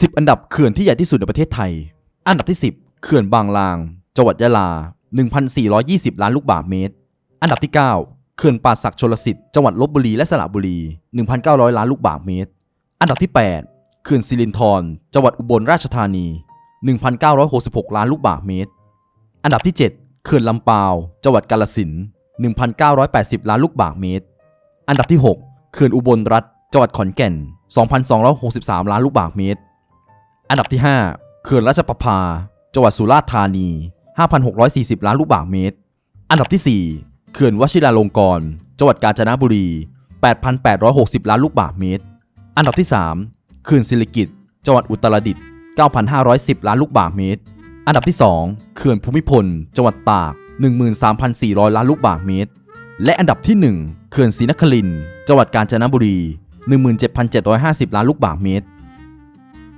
10 อันดับเขื่อนที่ใหญ่ที่สุดในประเทศไทย อันดับที่ 10 เขื่อนบางลาง จังหวัดยะลา 1,420 ล้านลูกบาศก์เมตร อันดับที่ 9 เขื่อนป่าสักชลสิทธิ์ จังหวัดลบบุรีและสระบุรี 1,900 ล้านลูกบาศก์เมตร อันดับที่ 8 เขื่อนสิรินธร จังหวัดอุบลราชธานี 1,966 ล้านลูกบาศก์เมตร อันดับที่ 7 เขื่อนลำปาว จังหวัดกาฬสินธุ์1,980 ล้านลูกบาศก์เมตร อันดับที่ 6 เขื่อนอุบลรัฐ จังหวัดขอนแก่น 2,263 ล้านลูกบาศก์เมตร อันดับที่ 5 เขื่อนราชประภา จังหวัดสุราษฎร์ธานี 5,640 ล้านลูกบาศก์เมตร อันดับที่ 4 เขื่อนวชิราลงกรณ์ จังหวัดกาญจนบุรี 8,860 ล้านลูกบาศก์เมตร อันดับที่ 3 เขื่อนศิริกิตจังหวัดอุตรดิตถ์ 9,510 ล้านลูกบาศก์เมตร อันดับที่ 2 เขื่อนภูมิพล จังหวัดตาก 13,400 ล้านลูกบาศก์เมตร และอันดับที่ 1 เขื่อนศรีนครินทร์ จังหวัดกาญจนบุรี 17,750 ล้านลูกบาศก์เมตร